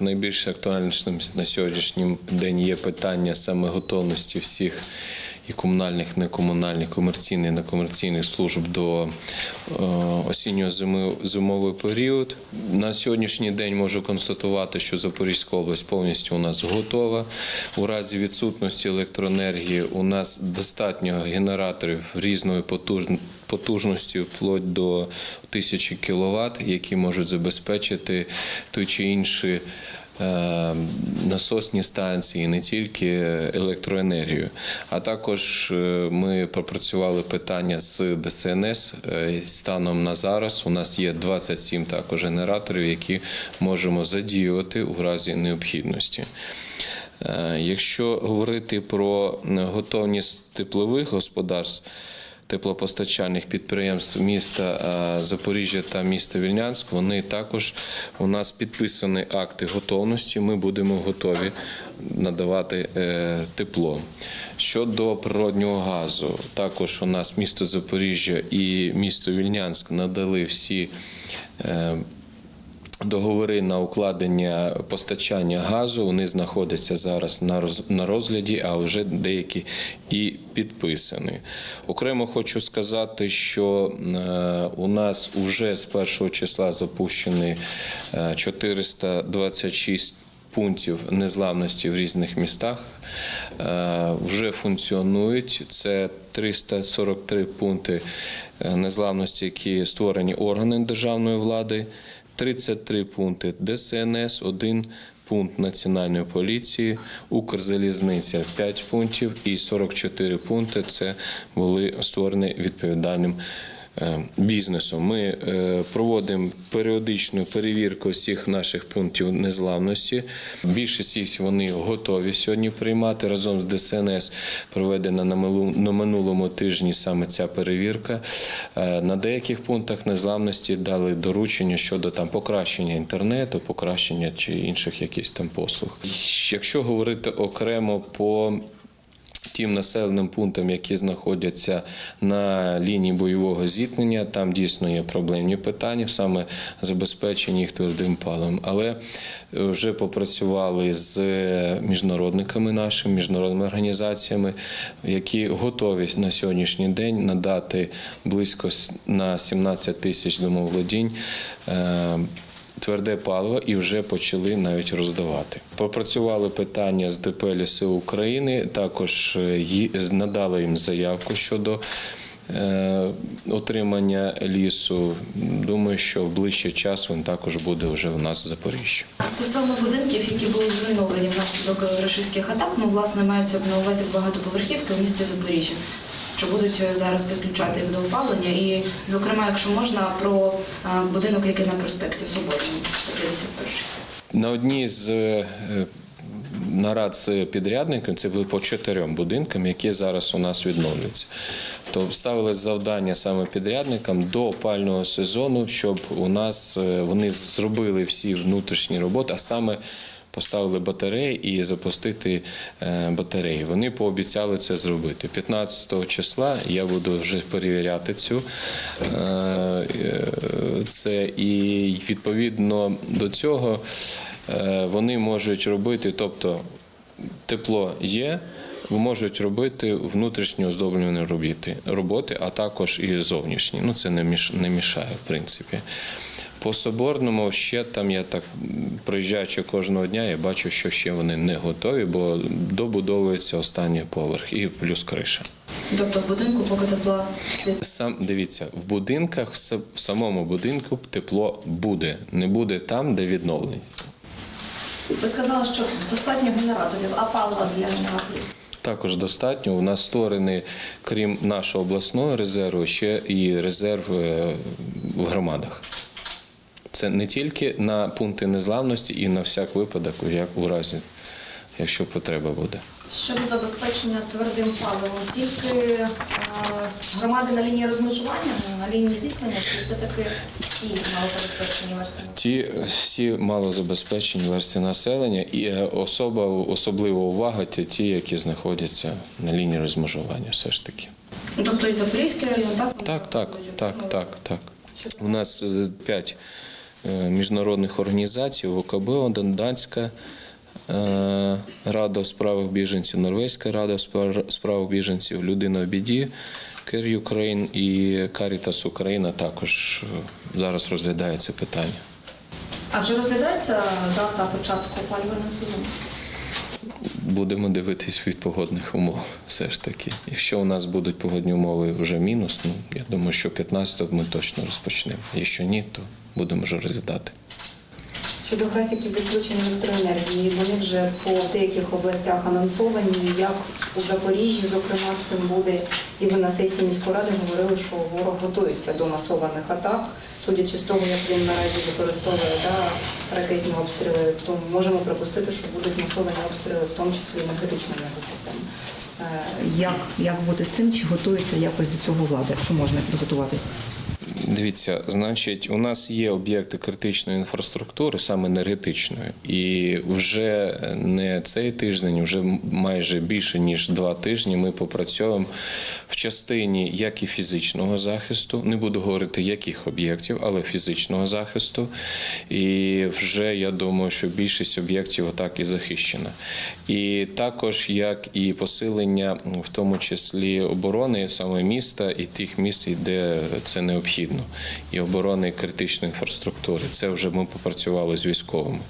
Найбільш актуальним на сьогоднішній день є питання саме готовності всіх і комунальних, некомунальних, комерційних, некомерційних служб до е, осінньо-зимовий період. На сьогоднішній день можу констатувати, що Запорізька область повністю у нас готова. У разі відсутності електроенергії у нас достатньо генераторів різної потужності вплоть до 1000 кВт, які можуть забезпечити той чи інший насосні станції, не тільки електроенергію. А також е, ми пропрацювали питання з ДСНС. Е, Станом на зараз у нас є 27 також генераторів, які можемо задіювати у разі необхідності. Е, Якщо говорити про готовність теплових господарств, теплопостачальних підприємств міста е, Запоріжжя та міста Вільнянськ, вони також у нас підписані акти готовності. Ми будемо готові надавати е, тепло. Щодо природнього газу, також у нас місто Запоріжжя і місто Вільнянськ надали всі. Е, Договори на укладення постачання газу вони знаходяться зараз на розгляді, а вже деякі і підписані. Окремо хочу сказати, що е, у нас вже з першого числа запущені е, 426 пунктів незламності в різних містах е, вже функціонують. Це 343 пункти е, незламності, які створені органами державної влади, 33 пункти. ДСНС, один пункт Національної поліції, Укрзалізниця 5 пунктів. І 44 пункти це були створені відповідальним е, бізнесом. Ми е, проводимо періодичну перевірку всіх наших пунктів незламності. Більшість їх вони готові сьогодні приймати. Разом з ДСНС проведена на минулому- тижні саме ця перевірка. Е, На деяких пунктах незламності дали доручення щодо там покращення інтернету, покращення чи інших якихось там послуг. Якщо говорити окремо по тим населеним пунктам, які знаходяться на лінії бойового зіткнення, там дійсно є проблемні питання, саме забезпечення їх твердим паливом. Але е, вже попрацювали з міжнародниками нашими, міжнародними організаціями, які готові на сьогоднішній день надати близько на 17 тисяч домоволодінь. Тверде паливо і вже почали навіть роздавати. Попрацювали питання з ДП «Ліси України, також е, надали їм заявку щодо. е, Отримання лісу, думаю, що в ближчий час він також буде вже у нас в Запоріжжі. Стосовно будинків, які були зруйновані внаслідок рашистських атак, ну власне маються на увазі багатоповерхівки у місті Запоріжжя. Чи будуть е, зараз підключати їх до опалення? І, зокрема, якщо можна, про е, будинок, який на проспекті Соборному, 151. На одній з е, нарад з підрядником це було по чотирьом будинкам, які зараз у нас відновлюються. То ставили завдання саме підрядникам до опального сезону, щоб у нас вони зробили всі внутрішні роботи, а саме поставили батареї і запустити е, батареї. Вони пообіцяли це зробити. 15 числа я буду вже перевіряти цю е, е, це і відповідно до цього вони можуть робити, тобто тепло є. Можуть робити внутрішньо оздоблювані робіти, роботи, а також і зовнішні. Ну це не мішає, в принципі. По соборному ще там я так м, проїжджаючи кожного дня, я бачу, що ще вони не готові, бо добудовується останній поверх і плюс криша. Тобто в будинку поки тепла. Сам дивіться, в будинках в самому будинку тепло буде, не буде там, де відновлення. Ви сказали, що достатньо генераторів, а палива для генераторів. Також достатньо. У нас створений, крім нашого обласного резерву, ще і резерв е, в громадах. Це не тільки на пункти незламності і на всяк випадок, як у разі, якщо потреба буде. Щодо забезпечення твердим паливом, тільки е, громади на лінії розмежування, на лінії зіткнення, чи все-таки всі малозабезпечені верстви? Ті всі малозабезпечені версії населення і е, особа, особлива увага ті, ті, які знаходяться на лінії розмежування, все ж таки. Тобто і Запорізький район, так? Так, так, так, так, так. У нас е, п'ять міжнародних організацій ВКБ, Данська е, Рада у справах біженців, Норвезька Рада у спра- справах біженців, Людина в біді, Кер Україн і Карітас Україна також е, зараз розглядає це питання. А вже розглядається дата початку опалювального сезону? Будемо дивитись від погодних умов, все ж таки. Якщо у нас будуть погодні умови вже мінус, ну я думаю, що 15-го ми точно розпочнемо. Якщо ні, то будемо вже розглядати. Щодо графіків відключення електроенергії, вони вже по деяких областях анонсовані. Як у Запоріжжі, зокрема, з цим буде, і ви на сесії міської ради говорили, що ворог готується до масованих атак. Судячи з того, як він наразі використовує да, ракетні обстріли, то можемо припустити, що будуть масовані обстріли, в тому числі енергетичної енергосистеми. Е, Як, як бути з тим, чи готується якось до цього влада, якщо можна підготуватись? Дивіться, значить, у нас є об'єкти критичної інфраструктури, саме енергетичної, і вже не цей тиждень, вже майже більше ніж два тижні. Ми попрацьовуємо в частині як і фізичного захисту, не буду говорити яких об'єктів, але фізичного захисту. І вже я думаю, що більшість об'єктів отак і захищена. І також як і посилення, в тому числі оборони саме міста і тих міст, де це необхідно, і оборони критичної інфраструктури. Це вже ми попрацювали з військовими.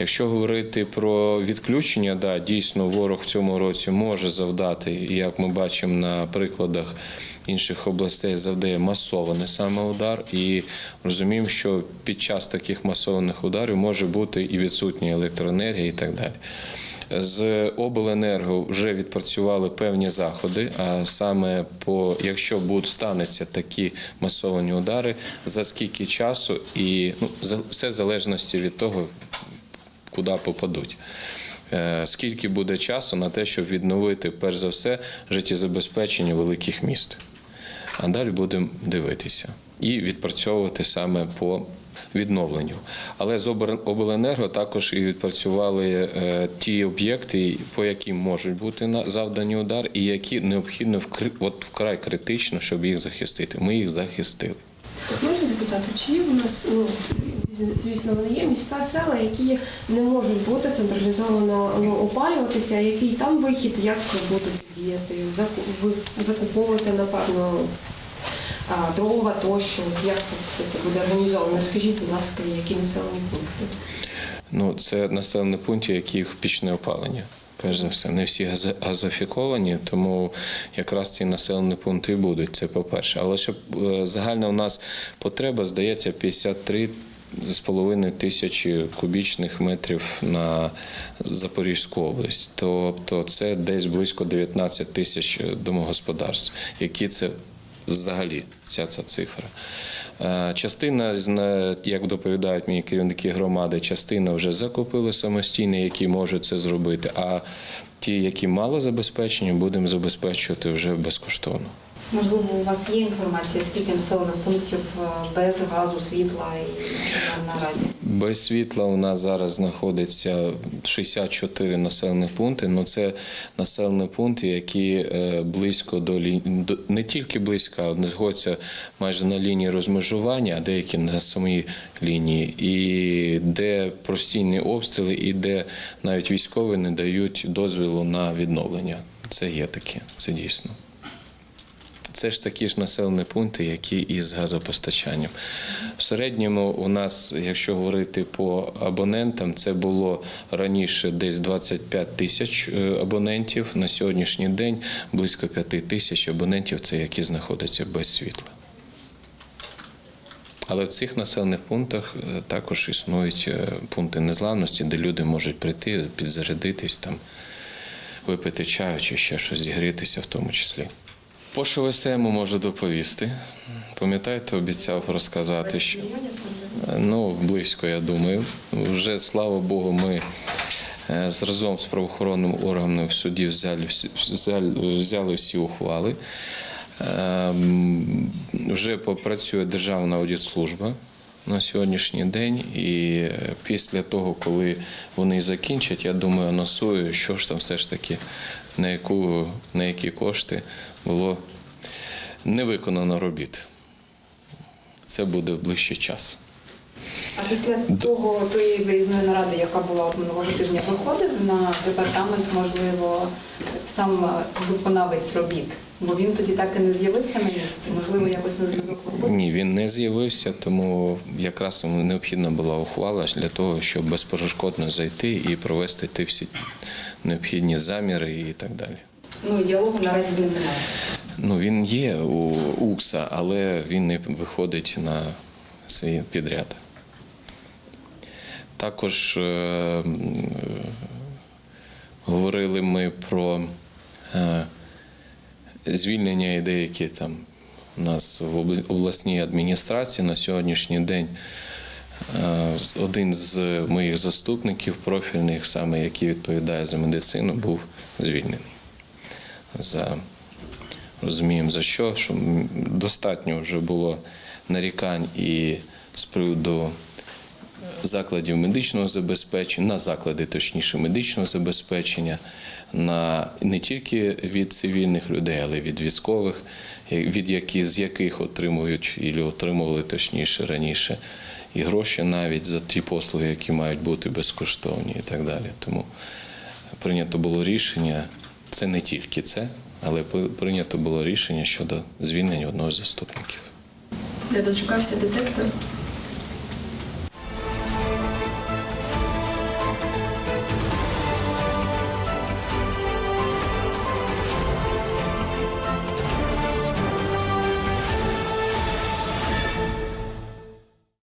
Якщо говорити про відключення, да, дійсно ворог в цьому році може завдати, як ми бачимо на прикладах інших областей, завдає масований саме удар. І розуміємо, що під час таких масованих ударів може бути і відсутня електроенергія, і так далі. З обленерго вже відпрацювали певні заходи. А саме по якщо будуть стануться такі масовані удари, за скільки часу, і ну за- все в залежності від того, куди попадуть. Е, Скільки буде часу на те, щоб відновити перш за все життєзабезпечення великих міст? А далі будемо дивитися і відпрацьовувати саме по відновленню. Але з обленерго також і відпрацювали е, ті об'єкти, по яким можуть бути завдані удар, і які необхідно от вкрай критично, щоб їх захистити. Ми їх захистили. Можна запитати, чи є у нас, ну, звісно, вони є міста, села, які не можуть бути централізовано ну, опалюватися, який там вихід, як будуть діяти, закуповувати, напевно, дрова тощо, як все це буде організовано? Скажіть, будь ласка, які населені пункти? Ну, це населені пункти, які в пічне опалення. Перш за все, не всі газифіковані, тому якраз ці населені пункти будуть. Це по-перше. Але щоб е, загальна у нас потреба, здається, 53 з половиною тисячі кубічних метрів на Запорізьку область. Тобто це десь близько 19 тисяч домогосподарств. Які це взагалі вся ця цифра? Е, Частина, як доповідають мені керівники громади, частина вже закупили самостійно, які можуть це зробити. А ті, які мало забезпечені, будемо забезпечувати вже безкоштовно. Можливо, у вас є інформація, скільки населених пунктів е, без газу, світла і наразі? Без світла у нас зараз знаходиться 64 населених пункти. але це населені пункти, які е, близько до лінії, не тільки близько, а знаходяться майже на лінії розмежування, а деякі на самій лінії, і де постійні обстріли, і де навіть військові не дають дозволу на відновлення. Це є таке, це дійсно. Це ж такі ж населені пункти, які і з газопостачанням. В середньому у нас, якщо говорити по абонентам, це було раніше десь 25 тисяч е, абонентів. На сьогоднішній день близько 5 тисяч абонентів, це які знаходяться без світла. Але в цих населених пунктах е, також існують е, пункти незламності, де люди можуть прийти, підзарядитись, там, випити чаю чи ще щось зігрітися в тому числі. По ШВСМ можу доповісти. Пам'ятаєте, обіцяв розказати, що ну, близько, я думаю. Вже слава Богу, ми е, разом з правоохоронним органом в суді взяли всі, взяли, взяли всі ухвали. Ем, Вже попрацює Державна аудитслужба на сьогоднішній день, і е, після того, коли вони закінчать, я думаю, анонсую, що ж там все ж таки, на, яку, на які кошти було не виконано робіт. Це буде в ближчий час. А після того тої виїзної наради, яка була от минулого тижня, виходив на департамент, можливо, сам е, виконавець робіт, бо він тоді так і не з'явився на місці. Можливо, якось на зв'язок виходив. Ні, він не з'явився, тому якраз йому необхідна була ухвала для того, щоб безперешкодно зайти і провести ті всі необхідні заміри і так далі. Ну і діалогу наразі з ним немає. Ну, він є у УКСа, але він не виходить на свій підряд. Також е, е, говорили ми про е, звільнення і деякі там у нас в обласній адміністрації на сьогоднішній день. Е, Один з моїх заступників профільних, саме який відповідає за медицину, був звільнений. За розуміємо за що, що достатньо вже було нарікань і з приводу закладів медичного забезпечення, на заклади, точніше, медичного забезпечення, на не тільки від цивільних людей, але й від військових, е, від які, з яких отримують і отримували точніше раніше, і гроші навіть за ті послуги, які мають бути безкоштовні і так далі. Тому прийнято було рішення, це не тільки це, але прийнято було рішення щодо звільнення одного з заступників. Де дочекався детектор,